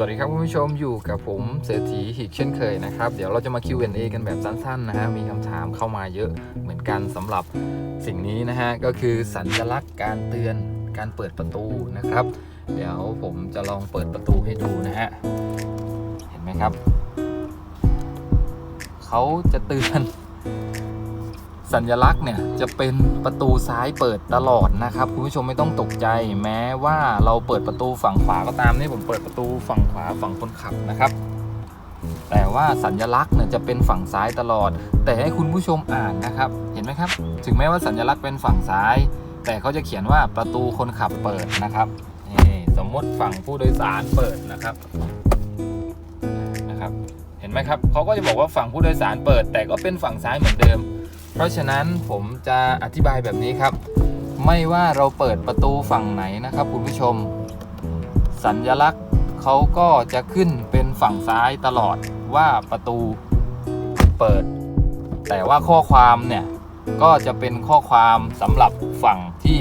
สวัสดีคุณผู้ชมอยู่กับผมเศรษฐีหิกเช่นเคยนะครับ เดี๋ยวเราจะมา Q&A กันแบบสั้นๆนะฮะมีคำถามเข้ามาเยอะเหมือนกันสำหรับสิ่งนี้นะฮะก็คือสัญลักษณ์การเตือนการเปิดประตูนะครับ เดี๋ยวผมจะลองเปิดประตูให้ดูนะฮะเห็นไหมครับเขาจะเตือน สัญลักษณ์เนี่ยจะเป็นประตูซ้ายเปิดตลอดนะครับคุณผู้ชมไม่ต้องตกใจ แม้ว่าเราเปิดประตูฝั่งขวาก็ตามนี่ผมเปิดประตูฝั่งขวาฝั่งคนขับนะครับ แต่ว่าสัญลักษณ์เนี่ยจะเป็นฝั่งซ้ายตลอด แต่ให้คุณผู้ชมอ่านนะครับ เห็นไหมครับ ถึงแม้ว่าสัญลักษณ์เป็นฝั่งซ้าย แต่เขาจะเขียนว่าประตูคนขับเปิดนะครับสมมติฝั่งผู้โดยสารเปิดนะครับนะครับ เห็นไหมครับเขาก็จะบอกว่าฝั่งผู้โดยสารเปิด แต่ก็เป็นฝั่งซ้ายเหมือนเดิม เพราะฉะนั้นผมจะอธิบายแบบนี้ครับ ไม่ว่าเราเปิดประตูฝั่งไหนนะครับ คุณผู้ชม สัญลักษณ์เขาก็จะขึ้นเป็นฝั่งซ้ายตลอดว่าประตูเปิด แต่ว่าข้อความเนี่ยก็จะเป็นข้อความสำหรับฝั่งที่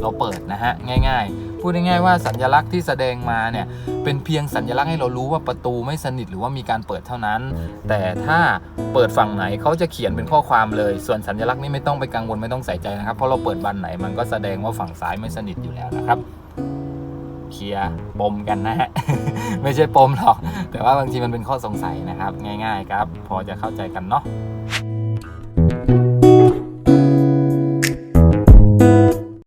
เราเปิดนะฮะง่าย ๆ พูดง่ายๆว่าสัญลักษณ์ที่แสดงมาเนี่ยเป็นเพียงสัญลักษณ์ให้เรารู้ว่าประตูไม่สนิทหรือว่ามีการเปิดเท่านั้น แต่ถ้าเปิดฝั่งไหนเขาจะเขียนเป็นข้อความเลย ส่วนสัญลักษณ์นี่ไม่ต้องไปกังวลไม่ต้องใส่ใจนะครับ เพราะเราเปิดบานไหนมันก็แสดงว่าฝั่งซ้ายไม่สนิทอยู่แล้วนะครับเคลียร์ปมกันนะฮะไม่ใช่ปมหรอก แต่ว่าบางทีมันเป็นข้อสงสัยนะครับ ง่าย ๆ ครับ พอจะเข้าใจกันเนาะ